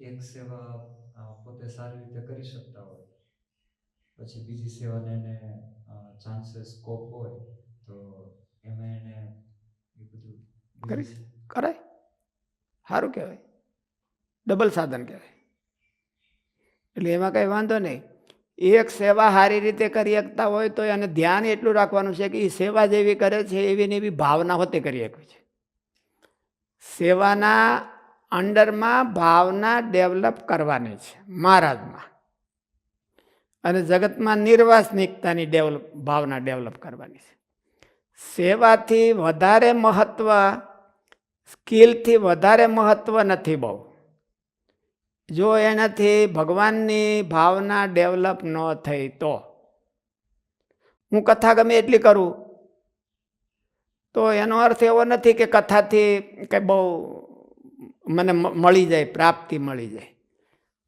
એક સેવા પોતે સારી રીતે કરી શકતા હોય. પછી બીજી સેવાને એને ચાન્સીસ સ્કોપ હોય તો એમાં એને એ બધું કરી કરાય? સારું કહેવાય. ડબલ સાધન કહેવાય. એટલે એમાં કંઈ વાંધો નહીં. એક સેવા સારી રીતે કરી શકતા હોય તો એને ધ્યાન એટલું રાખવાનું છે કે એ સેવા જેવી કરે છે એવી ને એવી ભાવના હોતે કરી શકે છે. સેવાના અંડરમાં ભાવના ડેવલપ કરવાની છે, મહારાજમાં. અને જગતમાં નિર્વાસનિકતાની ડેવલપ, ભાવના ડેવલપ કરવાની છે. સેવાથી વધારે મહત્ત્વ સ્કિલથી વધારે મહત્ત્વ નથી બહુ. જો એનાથી ભગવાનની ભાવના ડેવલપ ન થઈ તો. હું કથા ગમે એટલી કરું? તો એનો અર્થ એવો નથી કે કથાથી કંઈ બહુ મને મળી જાય, પ્રાપ્તિ મળી જાય.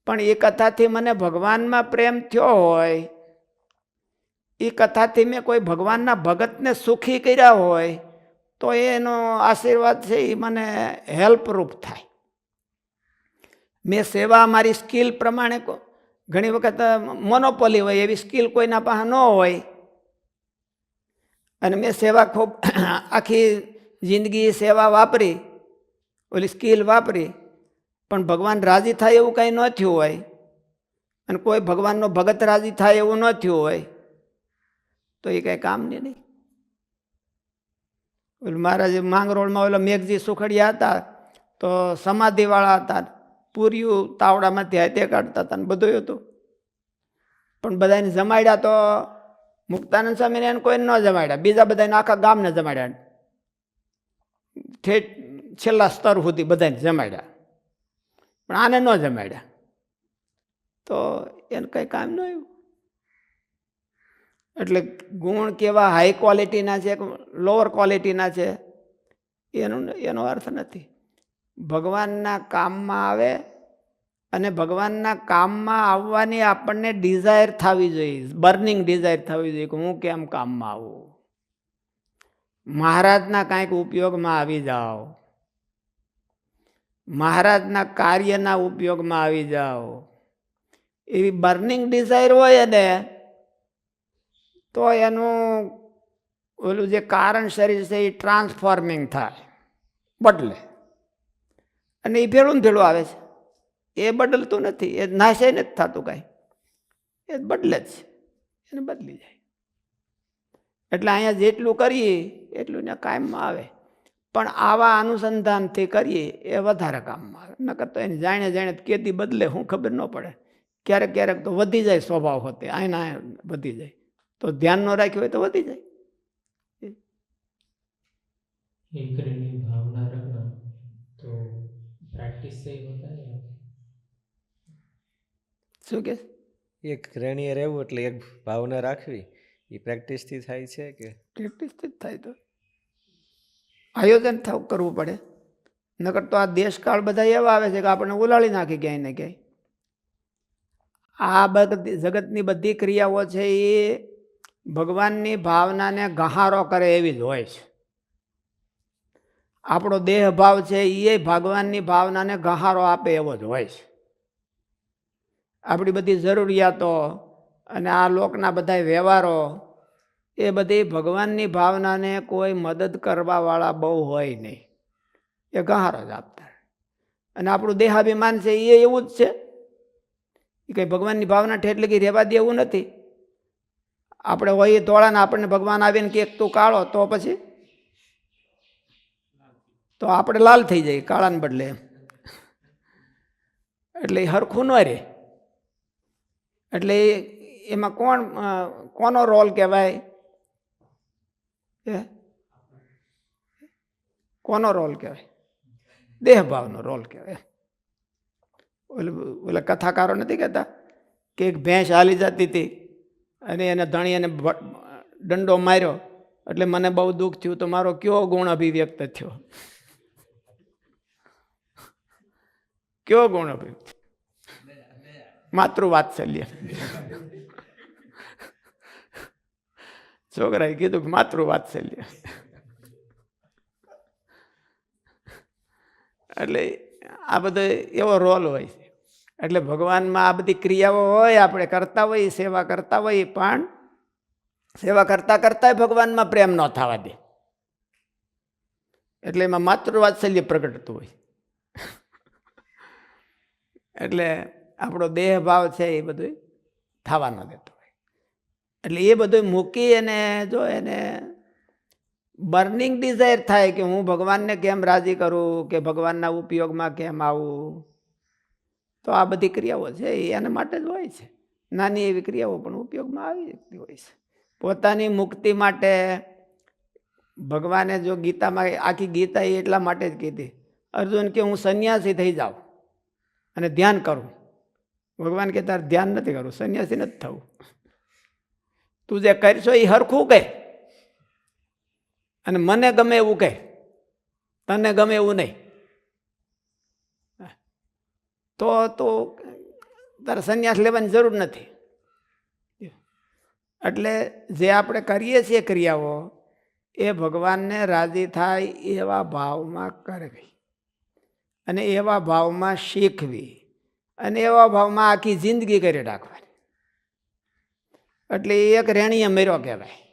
પણ એ કથાથી મને ભગવાનમાં પ્રેમ થયો હોય, એ કથાથી મેં કોઈ ભગવાનના ભગતને સુખી કર્યા હોય, તો એનો આશીર્વાદ છે એ મને હેલ્પરૂપ થાય. મેં સેવા મારી સ્કિલ પ્રમાણે ઘણી વખત મોનોપોલી હોય, એવી સ્કિલ કોઈના પાસે ન હોય. અને મેં સેવા ખૂબ, આખી જિંદગી સેવા વાપરી. ઓલી સ્કિલ વાપરી, પણ ભગવાન રાજી થાય એવું કાંઈ ન થયું હોય. અને કોઈ ભગવાનનો ભગત રાજી થાય એવું ન થયું હોય, તો એ કાંઈ કામની નહીં. ઓલું મહારાજ માંગરોળમાં ઓલા મેઘજી સુખડિયા હતા, તો સમાધિવાળા હતા પૂર્યું તાવડામાંથી હાથે કાઢતા હતા ને બધું હતું. પણ બધાને જમાડ્યા તો મુક્તાનંદ સ્વામીને એને કોઈને ન જમાડ્યા, બીજા બધાને આખા ગામને જમાડ્યા. ઠેઠ છેલ્લા સ્તર સુધી બધાને જમાડ્યા. પણ આને ન જમાડ્યા. તો એને કંઈ કામ ન આવ્યું. એટલે ગુણ કેવા હાઈ ક્વોલિટીના છે લોઅર ક્વોલિટીના છે, એનો એનો અર્થ નથી. ભગવાનના કામમાં આવે અને ભગવાનના કામમાં આવવાની આપણને ડિઝાયર થવી જોઈએ. બર્નિંગ ડિઝાયર થવી જોઈએ કે હું કેમ કામમાં આવું? મહારાજના કાંઈક ઉપયોગમાં આવી જાઓ. મહારાજના કાર્યના ઉપયોગમાં આવી જાઓ. એવી બર્નિંગ ડિઝાયર હોય ને તો એનું ઓલું જે કારણ શરીર છે એ ટ્રાન્સફોર્મિંગ થાય, બદલે. અને એ ભેળું ભેળું આવે છે. એ બદલતું નથી, એ નાશે નથી થતું કાંઈ. એ બદલે જ છે, એને બદલી જાય. એટલે અહીંયા જેટલું કરીએ એટલું ને કાયમમાં આવે. પણ આવા અનુસંધાનથી કરીએ એ વધારે કામમાં આવે નકર તો એને જાણે જાણે કેતી બદલે હું ખબર ન પડે. ક્યારેક ક્યારેક તો વધી જાય સ્વભાવ હોતે આના વધી જાય. તો ધ્યાન ન રાખ્યું હોય તો વધી જાય. ભાવના તો પ્રેક્ટિસ સહી શું કે? એક રહેણીએ રહેવું એટલે એક ભાવના રાખવી એ પ્રેક્ટિસથી થાય છે કે? પ્રેક્ટિસથી જ થાય તો. આયોજન કરવું પડે. નકર તો આ દેશકાળ બધા એવા આવે છે કે આપણને ઉલાળી નાખી ક્યાંય ને ક્યાંય. આ બધી, જગતની બધી ક્રિયાઓ છે એ ભગવાનની ભાવનાને ગહારો કરે એવી જ હોય છે. આપણો દેહ ભાવ છે એ ભગવાનની ભાવનાને ગહારો આપે એવો જ હોય છે. આપણી બધી જરૂરિયાતો અને આ લોકના બધા વ્યવહારો એ બધી ભગવાનની ભાવનાને કોઈ મદદ કરવાવાળા બહુ હોય નહીં. એ ગહારો જ આપતા. અને આપણું દેહાભિમાન છે એ એવું જ છે. એ કંઈ ભગવાનની ભાવના ઠેઠ લગી રહેવા દે એવું નથી. આપણે હોઈએ તોળાને આપણને ભગવાન આવીને કે તું કાળો, તો પછી? તો આપણે લાલ થઈ જઈએ, કાળાને બદલે એટલે એ હરખું ન રહે. એટલે એમાં કોણ કોનો રોલ કહેવાય? એ કોનો રોલ કહેવાય? દેહભાવનો રોલ કહેવાય ઓલે, ઓલા કથાકારો નથી કહેતા કે એક ભેંસ હાલી જતી હતી અને એને ધણીને ભ- દંડો માર્યો એટલે મને બહુ દુઃખ થયું તો મારો કયો ગુણ અભિવ્યક્ત થયો? કયો ગુણ અભિવ્યક્ત માતૃ માતૃવાત્સલ્ય. છોકરાએ કીધું કે માતૃવાત્સલ્ય એટલે આ બધો એવો રોલ હોય છે એટલે ભગવાનમાં આ બધી ક્રિયાઓ હોય આપણે કરતા હોઈએ સેવા કરતા હોઈએ પણ સેવા કરતા કરતાંય ભગવાનમાં પ્રેમ ન થવા દે એટલે એમાં માતૃવાત્સલ્ય પ્રગટતું હોય એટલે આપણો દેહ ભાવ છે એ બધું થવા ન દેતો એટલે એ બધું મૂકી અને જો એને બર્નિંગ ડિઝાયર થાય કે હું ભગવાનને કેમ રાજી કરું, કે ભગવાનના ઉપયોગમાં કેમ આવું? તો આ બધી ક્રિયાઓ છે, એ એના માટે જ હોય છે. નાની એવી ક્રિયાઓ પણ ઉપયોગમાં આવી શકતી હોય છે. પોતાની મુક્તિ માટે ભગવાને જો ગીતામાં આખી ગીતા એ એટલા માટે જ કીધી. અર્જુન કે હું સંન્યાસી થઈ જાઉં અને ધ્યાન કરું. ભગવાન કે તારે ધ્યાન નથી કરવું સંન્યાસી નથી થવું. તું જે કરશો એ હરખું કહે. અને મને ગમે એવું કહે. તને ગમે એવું નહીં. તો તો તારે સંન્યાસ લેવાની જરૂર નથી. એટલે જે આપણે કરીએ છીએ ક્રિયાઓ, એ ભગવાનને રાજી થાય એવા ભાવમાં કરવી. અને એવા ભાવમાં શીખવી. અને એવા ભાવમાં આખી જિંદગી કરી રાખવાની એટલે એક રેણીએ મર્યો કહેવાય.